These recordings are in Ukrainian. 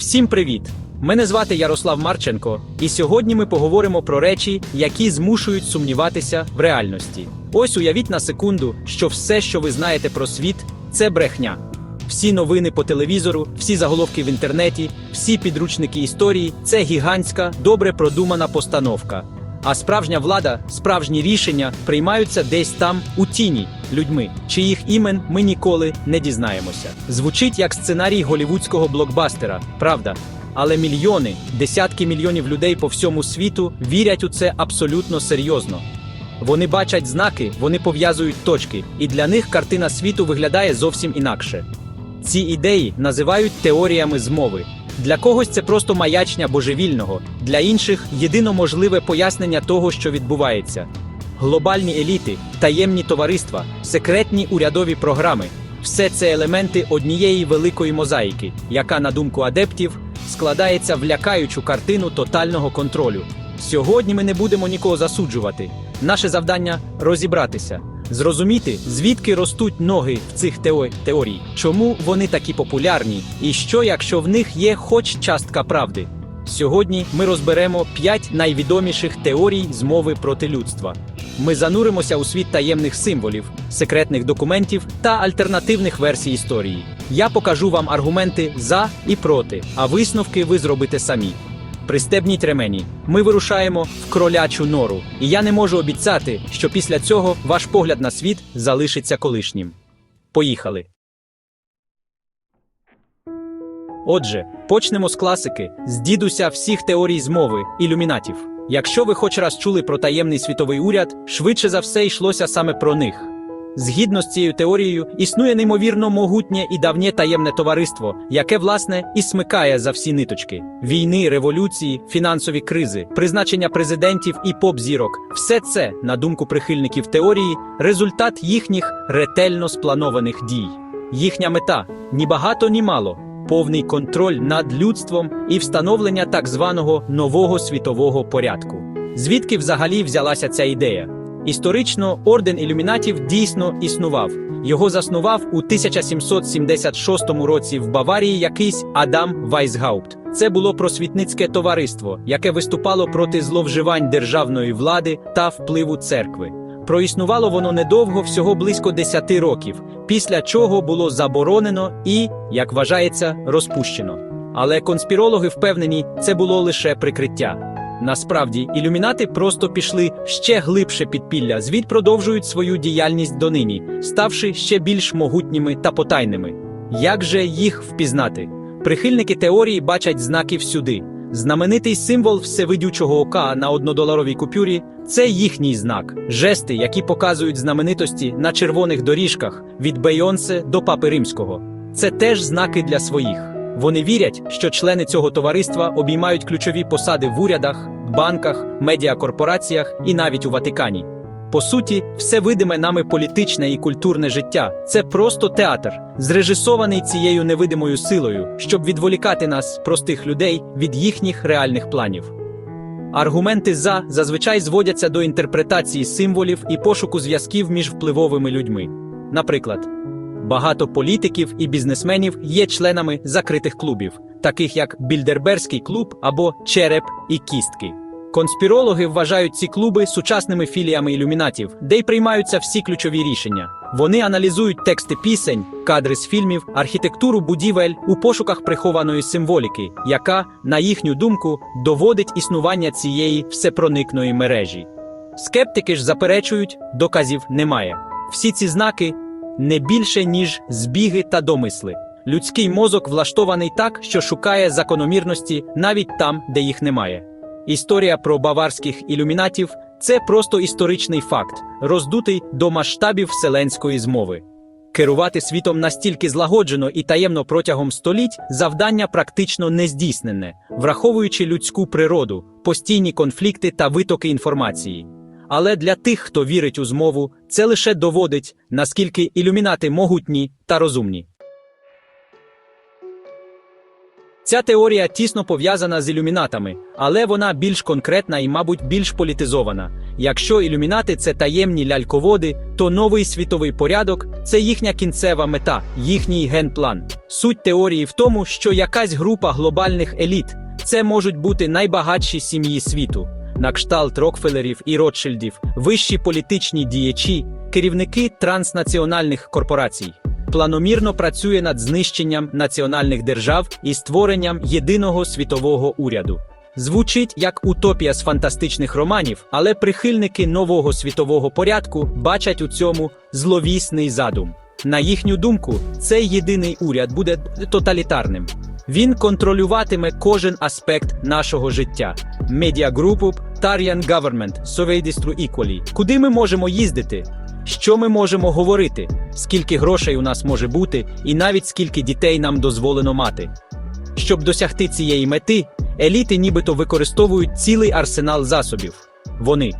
Всім привіт! Мене звати Ярослав Марченко, і сьогодні ми поговоримо про речі, які змушують сумніватися в реальності. Ось уявіть на секунду, що все, що ви знаєте про світ, це брехня. Всі новини по телевізору, всі заголовки в інтернеті, всі підручники історії це гігантська, добре продумана постановка. А справжня влада, справжні рішення приймаються десь там у тіні людьми, чиїх імен ми ніколи не дізнаємося. Звучить як сценарій голівудського блокбастера, правда? Але мільйони, десятки мільйонів людей по всьому світу вірять у це абсолютно серйозно. Вони бачать знаки, вони пов'язують точки, і для них картина світу виглядає зовсім інакше. Ці ідеї називають теоріями змови. Для когось це просто маячня божевільного, для інших єдино можливе пояснення того, що відбувається. Глобальні еліти, таємні товариства, секретні урядові програми все це елементи однієї великої мозаїки, яка, на думку адептів, складається в лякаючу картину тотального контролю. Сьогодні ми не будемо нікого засуджувати. Наше завдання розібратися, зрозуміти, звідки ростуть ноги в цих тео- теорій, чому вони такі популярні, і що, якщо в них є хоч частка правди. Сьогодні ми розберемо п'ять найвідоміших теорій змови проти людства. Ми зануримося у світ таємних символів, секретних документів та альтернативних версій історії. Я покажу вам аргументи за і проти, а висновки ви зробите самі. Пристебніть ремені. Ми вирушаємо в кролячу нору, і я не можу обіцяти, що після цього ваш погляд на світ залишиться колишнім. Поїхали. Отже, почнемо з класики, з дідуся всіх теорій змови, ілюмінатів. Якщо ви хоч раз чули про таємний світовий уряд, швидше за все йшлося саме про них. Згідно з цією теорією, існує неймовірно могутнє і давнє таємне товариство, яке, власне, і смикає за всі ниточки: війни, революції, фінансові кризи, призначення президентів і поп-зірок. Все це, на думку прихильників теорії, результат їхніх ретельно спланованих дій. Їхня мета ні багато, ні мало. Повний контроль над людством і встановлення так званого нового світового порядку. Звідки взагалі взялася ця ідея? Історично орден ілюмінатів дійсно існував. Його заснував у 1776 році в Баварії якийсь Адам Вайсгаупт. Це було просвітницьке товариство, яке виступало проти зловживань державної влади та впливу церкви. Проіснувало воно недовго, всього близько 10 років, після чого було заборонено і, як вважається, розпущено. Але конспірологи впевнені, це було лише прикриття. Насправді, ілюмінати просто пішли ще глибше підпілля, звід продовжують свою діяльність донині, ставши ще більш могутніми та потайними. Як же їх впізнати? Прихильники теорії бачать знаки всюди. Знаменитий символ всевидючого ока на однодоларовій купюрі це їхній знак, жести, які показують знаменитості на червоних доріжках від Бейонсе до Папи Римського. Це теж знаки для своїх. Вони вірять, що члени цього товариства обіймають ключові посади в урядах, банках, медіакорпораціях і навіть у Ватикані. По суті, все видиме нами політичне і культурне життя це просто театр, зрежисований цією невидимою силою, щоб відволікати нас, простих людей, від їхніх реальних планів. Аргументи за зазвичай зводяться до інтерпретації символів і пошуку зв'язків між впливовими людьми. Наприклад, багато політиків і бізнесменів є членами закритих клубів, таких як Більдерберський клуб або Череп і Кістки. Конспірологи вважають ці клуби сучасними філіями ілюмінатів, де й приймаються всі ключові рішення. Вони аналізують тексти пісень, кадри з фільмів, архітектуру будівель у пошуках прихованої символіки, яка, на їхню думку, доводить існування цієї всепроникної мережі. Скептики ж заперечують, доказів немає. Всі ці знаки не більше, ніж збіги та домисли. Людський мозок влаштований так, що шукає закономірності навіть там, де їх немає. Історія про баварських ілюмінатів це просто історичний факт, роздутий до масштабів вселенської змови. Керувати світом настільки злагоджено і таємно протягом століть завдання практично нездійснене, враховуючи людську природу, постійні конфлікти та витоки інформації. Але для тих, хто вірить у змову, це лише доводить, наскільки ілюмінати могутні та розумні. Ця теорія тісно пов'язана з ілюмінатами, але вона більш конкретна і, мабуть, більш політизована. Якщо ілюмінати це таємні ляльководи, то новий світовий порядок це їхня кінцева мета, їхній генплан. Суть теорії в тому, що якась група глобальних еліт це можуть бути найбагатші сім'ї світу, на кшталт Рокфелерів і Ротшильдів, вищі політичні діячі, керівники транснаціональних корпорацій. Планомірно працює над знищенням національних держав і створенням єдиного світового уряду. Звучить як утопія з фантастичних романів, але прихильники нового світового порядку бачать у цьому зловісний задум. На їхню думку, цей єдиний уряд буде тоталітарним. Він контролюватиме кожен аспект нашого життя. Media Group, Tarian Government, Soveidistru Equally. Куди ми можемо їздити? Що ми можемо говорити? Скільки грошей у нас може бути, і навіть скільки дітей нам дозволено мати. Щоб досягти цієї мети, еліти нібито використовують цілий арсенал засобів. Вони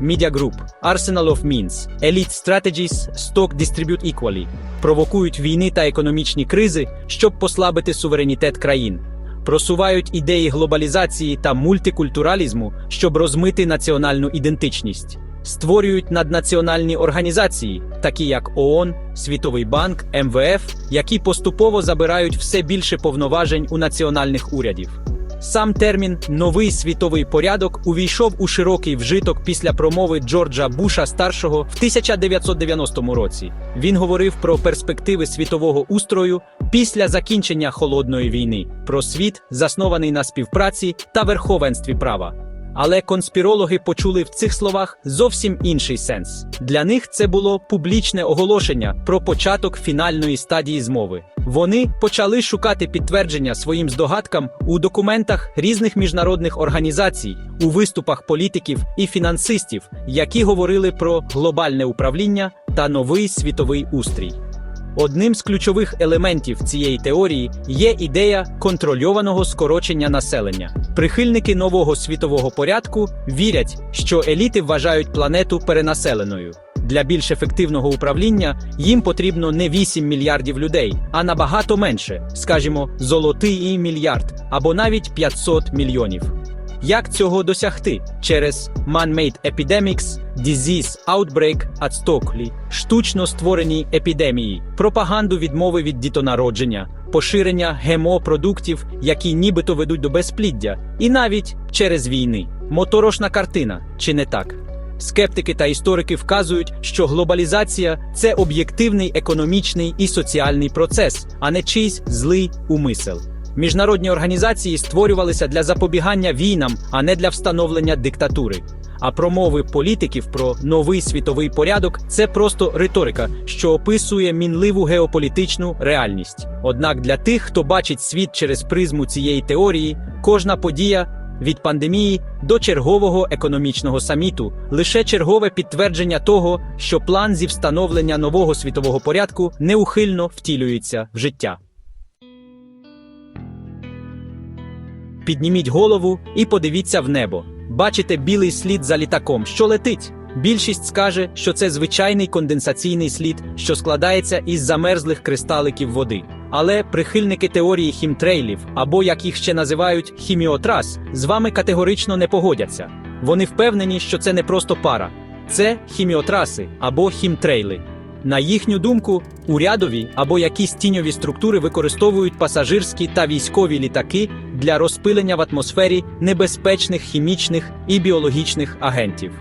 Media Group, Arsenal of Means, Elite Strategies, Stock Distribute Equally провокують війни та економічні кризи, щоб послабити суверенітет країн, просувають ідеї глобалізації та мультикультуралізму, щоб розмити національну ідентичність, створюють наднаціональні організації, такі як ООН, Світовий банк, МВФ, які поступово забирають все більше повноважень у національних урядів. Сам термін новий світовий порядок увійшов у широкий вжиток після промови Джорджа Буша старшого в 1990 році. Він говорив про перспективи світового устрою після закінчення холодної війни, про світ, заснований на співпраці та верховенстві права. Але конспірологи почули в цих словах зовсім інший сенс. Для них це було публічне оголошення про початок фінальної стадії змови. Вони почали шукати підтвердження своїм здогадкам у документах різних міжнародних організацій, у виступах політиків і фінансистів, які говорили про глобальне управління та новий світовий устрій. Одним з ключових елементів цієї теорії є ідея контрольованого скорочення населення. Прихильники нового світового порядку вірять, що еліти вважають планету перенаселеною. Для більш ефективного управління їм потрібно не 8 мільярдів людей, а набагато менше, скажімо, золотий мільярд або навіть 500 мільйонів. Як цього досягти? Через man-made epidemics, disease outbreak at Stockley, штучно створені епідемії, пропаганду відмови від дітонародження, поширення ГМО-продуктів, які нібито ведуть до безпліддя, і навіть через війни. Моторошна картина, чи не так? Скептики та історики вказують, що глобалізація це об'єктивний економічний і соціальний процес, а не чийсь злий умисел. Міжнародні організації створювалися для запобігання війнам, а не для встановлення диктатури. А промови політиків про новий світовий порядок це просто риторика, що описує мінливу геополітичну реальність. Однак для тих, хто бачить світ через призму цієї теорії, кожна подія від пандемії до чергового економічного саміту лише чергове підтвердження того, що план зі встановлення нового світового порядку неухильно втілюється в життя. Підніміть голову і подивіться в небо. Бачите білий слід за літаком, що летить. Більшість скаже, що це звичайний конденсаційний слід, що складається із замерзлих кристаликів води. Але прихильники теорії хімтрейлів, або як їх ще називають хіміотрас, з вами категорично не погодяться. Вони впевнені, що це не просто пара, це хіміотраси або хімтрейли. На їхню думку, урядові або якісь тіньові структури використовують пасажирські та військові літаки для розпилення в атмосфері небезпечних хімічних і біологічних агентів.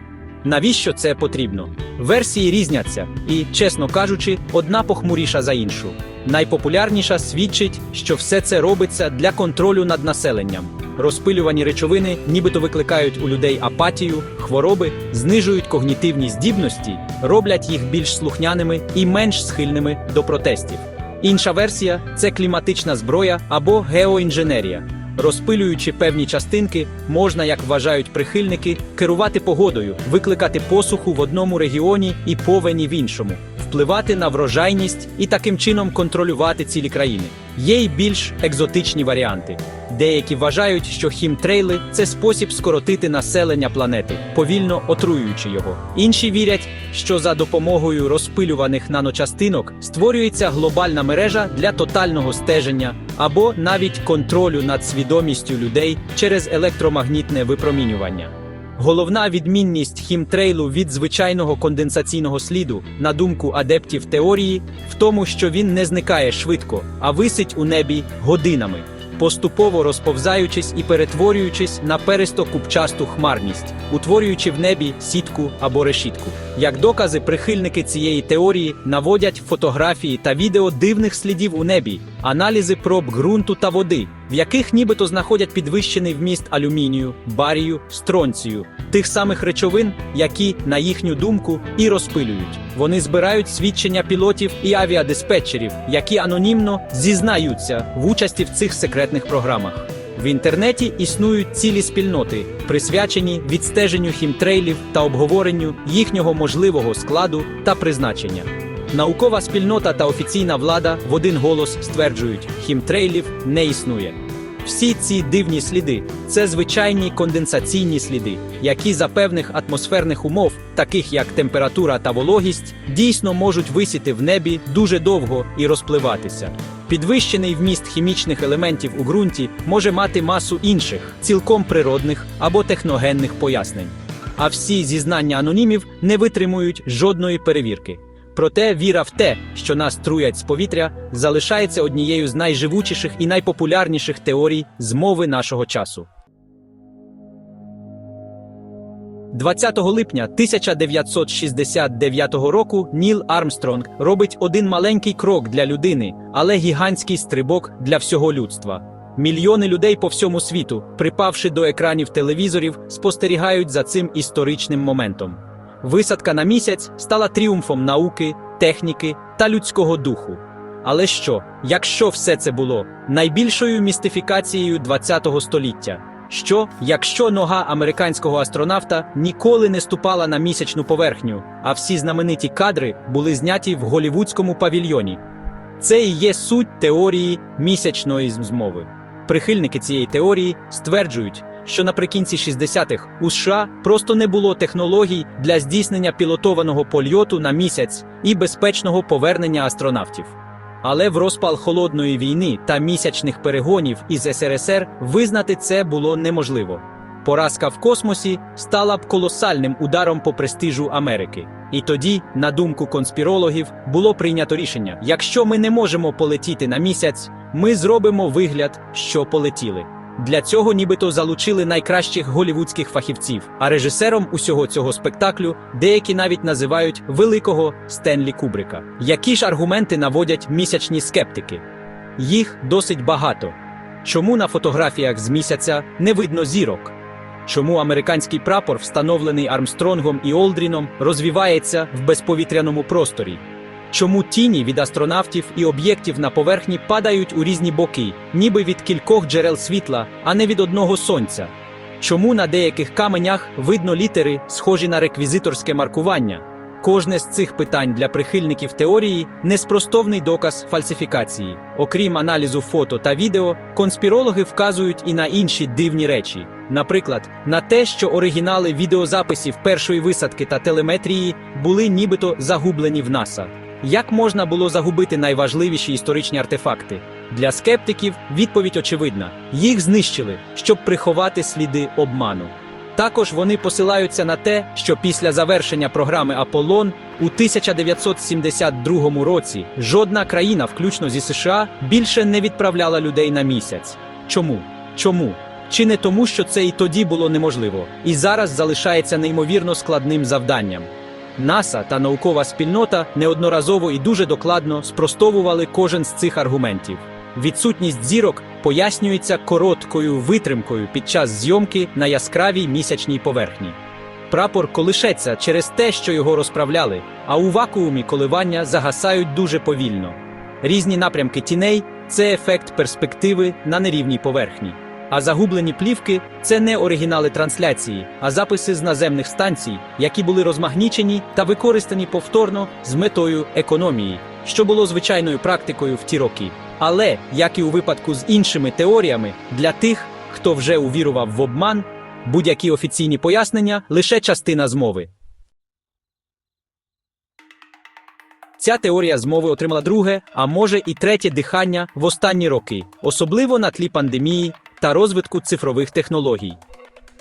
Навіщо це потрібно? Версії різняться, і, чесно кажучи, одна похмуріша за іншу. Найпопулярніша свідчить, що все це робиться для контролю над населенням. Розпилювані речовини нібито викликають у людей апатію, хвороби, знижують когнітивні здібності, роблять їх більш слухняними і менш схильними до протестів. Інша версія це кліматична зброя або геоінженерія. Розпилюючи певні частинки, можна, як вважають прихильники, керувати погодою, викликати посуху в одному регіоні і повені в іншому, впливати на врожайність і таким чином контролювати цілі країни. Є й більш екзотичні варіанти. Деякі вважають, що хімтрейли це спосіб скоротити населення планети, повільно отруюючи його. Інші вірять, що за допомогою розпилюваних наночастинок створюється глобальна мережа для тотального стеження або навіть контролю над свідомістю людей через електромагнітне випромінювання. Головна відмінність хімтрейлу від звичайного конденсаційного сліду, на думку адептів теорії, в тому, що він не зникає швидко, а висить у небі годинами, поступово розповзаючись і перетворюючись на перисто купчасту хмарність, утворюючи в небі сітку або решітку. Як докази, прихильники цієї теорії наводять фотографії та відео дивних слідів у небі, аналізи проб ґрунту та води, в яких нібито знаходять підвищений вміст алюмінію, барію, стронцію, тих самих речовин, які, на їхню думку, і розпилюють. Вони збирають свідчення пілотів і авіадиспетчерів, які анонімно зізнаються в участі в цих секретних програмах. В інтернеті існують цілі спільноти, присвячені відстеженню хімтрейлів та обговоренню їхнього можливого складу та призначення. Наукова спільнота та офіційна влада в один голос стверджують, хімтрейлів не існує. Всі ці дивні сліди це звичайні конденсаційні сліди, які за певних атмосферних умов, таких як температура та вологість, дійсно можуть висіти в небі дуже довго і розпливатися. Підвищений вміст хімічних елементів у ґрунті може мати масу інших, цілком природних або техногенних пояснень. А всі зізнання анонімів не витримують жодної перевірки. Проте віра в те, що нас труять з повітря, залишається однією з найживучіших і найпопулярніших теорій змови нашого часу. 20 липня 1969 року Ніл Армстронг робить один маленький крок для людини, але гігантський стрибок для всього людства. Мільйони людей по всьому світу, припавши до екранів телевізорів, спостерігають за цим історичним моментом. Висадка на місяць стала тріумфом науки, техніки та людського духу. Але що, якщо все це було найбільшою містифікацією ХХ століття? Що, якщо нога американського астронавта ніколи не ступала на місячну поверхню, а всі знамениті кадри були зняті в голівудському павільйоні? Це і є суть теорії місячної змови. Прихильники цієї теорії стверджують, що наприкінці 60-х у США просто не було технологій для здійснення пілотованого польоту на місяць і безпечного повернення астронавтів. Але в розпал холодної війни та місячних перегонів із СРСР визнати це було неможливо. Поразка в космосі стала б колосальним ударом по престижу Америки. І тоді, на думку конспірологів, було прийнято рішення: якщо ми не можемо полетіти на місяць, ми зробимо вигляд, що полетіли. Для цього нібито залучили найкращих голівудських фахівців, а режисером усього цього спектаклю деякі навіть називають великого Стенлі Кубрика. Які ж аргументи наводять місячні скептики? Їх досить багато. Чому на фотографіях з місяця не видно зірок? Чому американський прапор, встановлений Армстронгом і Олдріном, розвівається в безповітряному просторі? Чому тіні від астронавтів і об'єктів на поверхні падають у різні боки, ніби від кількох джерел світла, а не від одного сонця? Чому на деяких каменях видно літери, схожі на реквізиторське маркування? Кожне з цих питань для прихильників теорії неспростовний доказ фальсифікації. Окрім аналізу фото та відео, конспірологи вказують і на інші дивні речі. Наприклад, на те, що оригінали відеозаписів першої висадки та телеметрії були нібито загублені в НАСА. Як можна було загубити найважливіші історичні артефакти? Для скептиків відповідь очевидна: їх знищили, щоб приховати сліди обману. Також вони посилаються на те, що після завершення програми Аполлон у 1972 році жодна країна, включно зі США, більше не відправляла людей на місяць. Чому? Чому? Чи не тому, що це і тоді було неможливо, і зараз залишається неймовірно складним завданням? НАСА та наукова спільнота неодноразово і дуже докладно спростовували кожен з цих аргументів. Відсутність зірок пояснюється короткою витримкою під час зйомки на яскравій місячній поверхні. Прапор колишеться через те, що його розправляли, а у вакуумі коливання загасають дуже повільно. Різні напрямки тіней це ефект перспективи на нерівній поверхні. А загублені плівки це не оригінали трансляції, а записи з наземних станцій, які були розмагнічені та використані повторно з метою економії, що було звичайною практикою в ті роки. Але, як і у випадку з іншими теоріями, для тих, хто вже увірував в обман, будь-які офіційні пояснення лише частина змови. Ця теорія змови отримала друге, а може і третє дихання в останні роки, особливо на тлі пандемії та розвитку цифрових технологій.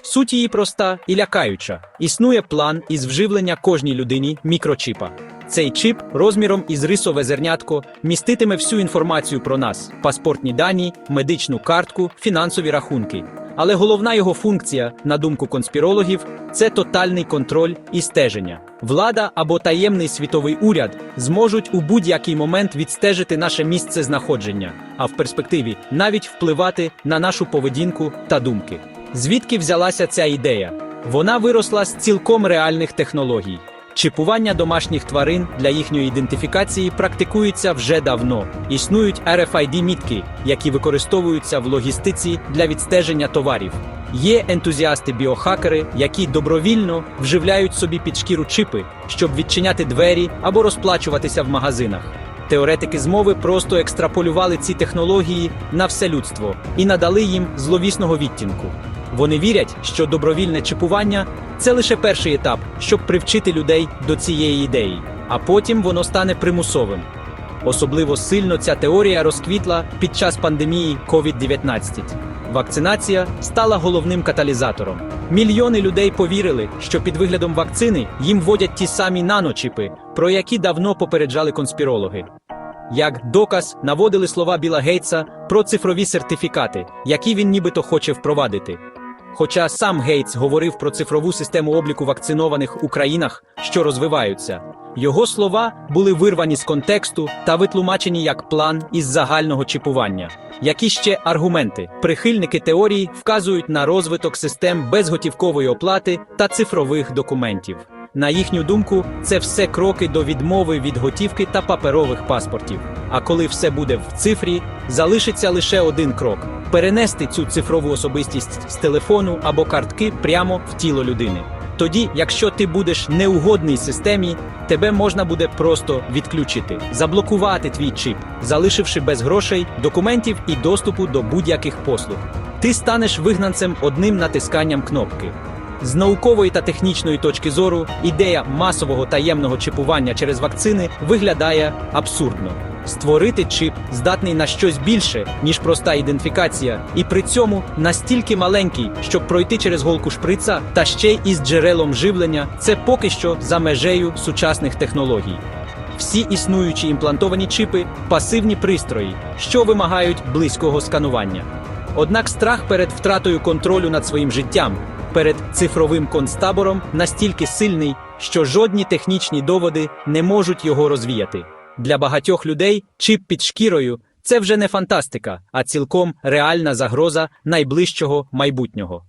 Суть її проста і лякаюча. Існує план із вживлення кожній людині мікрочіпа. Цей чіп розміром із рисове зернятко міститиме всю інформацію про нас: паспортні дані, медичну картку, фінансові рахунки. Але головна його функція, на думку конспірологів, це тотальний контроль і стеження. Влада або таємний світовий уряд зможуть у будь-який момент відстежити наше місце знаходження, а в перспективі навіть впливати на нашу поведінку та думки. Звідки взялася ця ідея? Вона виросла з цілком реальних технологій. Чіпування домашніх тварин для їхньої ідентифікації практикується вже давно. Існують RFID-мітки, які використовуються в логістиці для відстеження товарів. Є ентузіасти-біохакери, які добровільно вживляють собі під шкіру чипи, щоб відчиняти двері або розплачуватися в магазинах. Теоретики змови просто екстраполювали ці технології на все людство і надали їм зловісного відтінку. Вони вірять, що добровільне чіпування це лише перший етап, щоб привчити людей до цієї ідеї, а потім воно стане примусовим. Особливо сильно ця теорія розквітла під час пандемії COVID-19. Вакцинація стала головним каталізатором. Мільйони людей повірили, що під виглядом вакцини їм вводять ті самі наночіпи, про які давно попереджали конспірологи. Як доказ наводили слова Біла Гейтса про цифрові сертифікати, які він нібито хоче впровадити. Хоча сам Гейтс говорив про цифрову систему обліку вакцинованих у країнах, що розвиваються, його слова були вирвані з контексту та витлумачені як план із загального чіпування. Які ще аргументи? Прихильники теорії вказують на розвиток систем безготівкової оплати та цифрових документів. На їхню думку, це все кроки до відмови від готівки та паперових паспортів. А коли все буде в цифрі, залишиться лише один крок перенести цю цифрову особистість з телефону або картки прямо в тіло людини. Тоді, якщо ти будеш неугодний системі, тебе можна буде просто відключити, заблокувати твій чіп, залишивши без грошей, документів і доступу до будь-яких послуг. Ти станеш вигнанцем одним натисканням кнопки. З наукової та технічної точки зору ідея масового таємного чіпування через вакцини виглядає абсурдно. Створити чип здатний на щось більше, ніж проста ідентифікація, і при цьому настільки маленький, щоб пройти через голку шприца та ще й із джерелом живлення, це поки що за межею сучасних технологій. Всі існуючі імплантовані чипи пасивні пристрої, що вимагають близького сканування. Однак страх перед втратою контролю над своїм життям, перед цифровим концтабором настільки сильний, що жодні технічні доводи не можуть його розвіяти. Для багатьох людей чип під шкірою це вже не фантастика, а цілком реальна загроза найближчого майбутнього.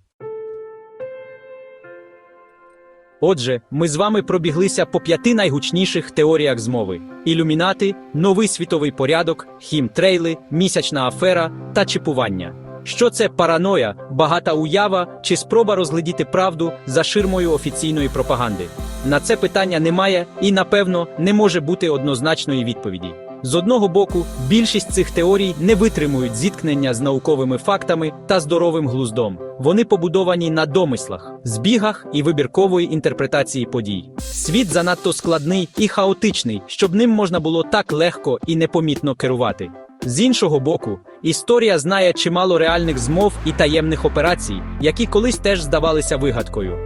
Отже, ми з вами пробіглися по п'яти найгучніших теоріях змови: ілюмінати, новий світовий порядок, хімтрейли, місячна афера та чіпування. Що це параноя, багата уява чи спроба розглядіти правду за ширмою офіційної пропаганди? На це питання немає і, напевно, не може бути однозначної відповіді. З одного боку, більшість цих теорій не витримують зіткнення з науковими фактами та здоровим глуздом. Вони побудовані на домислах, збігах і вибіркової інтерпретації подій. Світ занадто складний і хаотичний, щоб ним можна було так легко і непомітно керувати. З іншого боку, історія знає чимало реальних змов і таємних операцій, які колись теж здавалися вигадкою.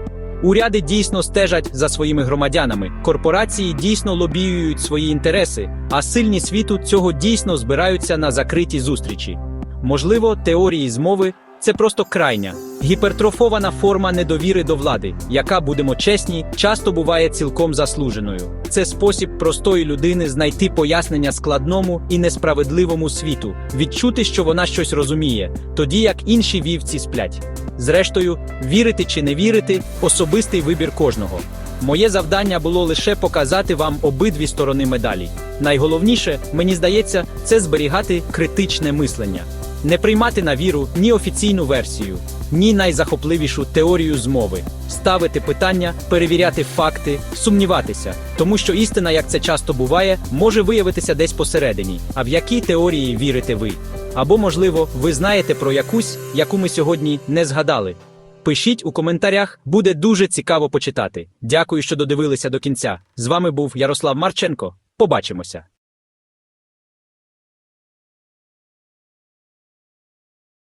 Уряди дійсно стежать за своїми громадянами, корпорації дійсно лобіюють свої інтереси, а сильні світу цього дійсно збираються на закриті зустрічі. Можливо, теорії змови це просто крайня, гіпертрофована форма недовіри до влади, яка, будемо чесні, часто буває цілком заслуженою. Це спосіб простої людини знайти пояснення складному і несправедливому світу, відчути, що вона щось розуміє, тоді як інші вівці сплять. Зрештою, вірити чи не вірити особистий вибір кожного. Моє завдання було лише показати вам обидві сторони медалі. Найголовніше, мені здається, це зберігати критичне мислення. Не приймати на віру ні офіційну версію, ні найзахопливішу теорію змови, ставити питання, перевіряти факти, сумніватися, тому що істина, як це часто буває, може виявитися десь посередині. А в які теорії вірите ви? Або, можливо, ви знаєте про якусь, яку ми сьогодні не згадали. Пишіть у коментарях, буде дуже цікаво почитати. Дякую, що додивилися до кінця. З вами був Ярослав Марченко. Побачимося.